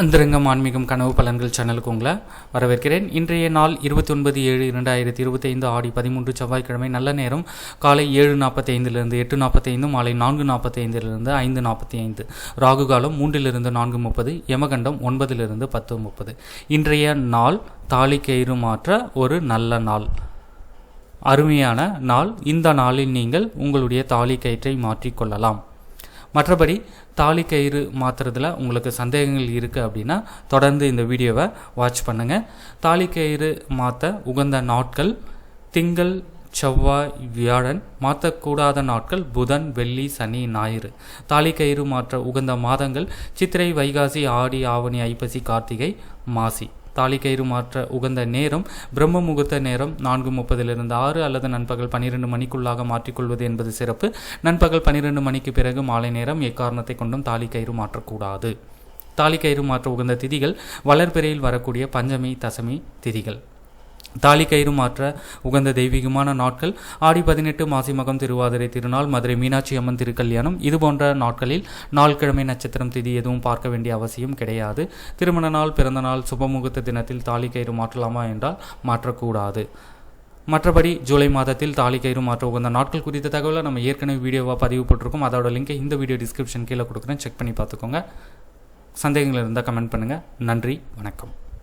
அந்தரங்கம் ஆன்மீகம் கனவு பலன்கள் சேனலுக்கு உங்களை வரவேற்கிறேன். இன்றைய நாள் இருபத்தி ஒன்பது ஏழு இரண்டாயிரத்தி இருபத்தைந்து ஆடி பதிமூன்று செவ்வாய்க்கிழமை நல்ல நேரம். காலை ஏழு நாற்பத்தைந்திலிருந்து எட்டு நாற்பத்தைந்து மாலை நான்கு நாற்பத்தி ஐந்திலிருந்து ஐந்து நாற்பத்தி ஐந்து ராகு காலம் மூன்றிலிருந்து நான்கு முப்பது யமகண்டம் ஒன்பதிலிருந்து பத்து முப்பது. இன்றைய நாள் தாலி கயிறு மாற்ற ஒரு நல்ல நாள். அருமையான நாள். இந்த நாளில் நீங்கள் உங்களுடைய தாலி கயிற்றை மாற்றிக்கொள்ளலாம் மற்றபடி தாலி கயிறு மாற்றுறதுல உங்களுக்கு சந்தேகங்கள் இருக்குது அப்படின்னா தொடர்ந்து இந்த வீடியோவை வாட்ச் பண்ணுங்கள் தாலி கயிறு மாற்ற உகந்த நாட்கள் திங்கள் செவ்வாய் வியாழன் மாற்றக்கூடாத நாட்கள் புதன் வெள்ளி சனி ஞாயிறு. தாலி கயிறு மாற்ற உகந்த மாதங்கள் சித்திரை வைகாசி ஆடி ஆவணி ஐப்பசி கார்த்திகை மாசி. தாலிக்கயிறு மாற்ற உகந்த நேரம் பிரம்ம முகூர்த்த நேரம் நான்கு முப்பதிலிருந்து ஆறு அல்லது நண்பகல் பன்னிரெண்டு மணிக்குள்ளாக மாற்றிக்கொள்வது என்பது சிறப்பு. நண்பகல் பன்னிரெண்டு மணிக்கு பிறகு மாலை நேரம் எக்காரணத்தை கொண்டும் தாலிக்கயிறு மாற்றக்கூடாது. தாலிக்கயிறு மாற்ற உகந்த திதிகள் வளர்பிறையில் வரக்கூடிய பஞ்சமி தசமி திதிகள். தாலி கயிறு மாற்ற உகந்த தெய்வீகமான நாட்கள். ஆடி பதினெட்டு மாசி மகம் திருவாதிரை திருநாள் மதுரை மீனாட்சி அம்மன் திருக்கல்யாணம். இது போன்ற நாட்களில் நாள் கிழமை நட்சத்திரம் திதி எதுவும் பார்க்க வேண்டிய அவசியம் கிடையாது. திருமண நாள் பிறந்த நாள் சுபமுகூர்த்த தினத்தில் தாலி கயிறு மாற்றலாமா என்றால் மாற்றக்கூடாது. மற்றபடி ஜூலை மாதத்தில் தாலி கயிறு மாற்ற உகந்த நாட்கள் குறித்த தகவலை நம்ம ஏற்கனவே வீடியோவாக பதிவு போட்டிருக்கோம். அதோட லிங்கை இந்த வீடியோ டிஸ்கிரிப்ஷன் கீழே கொடுக்குறேன். செக் பண்ணி பார்த்துக்கோங்க. சந்தேகங்கள் இருந்தால் கமெண்ட் பண்ணுங்கள் நன்றி வணக்கம்.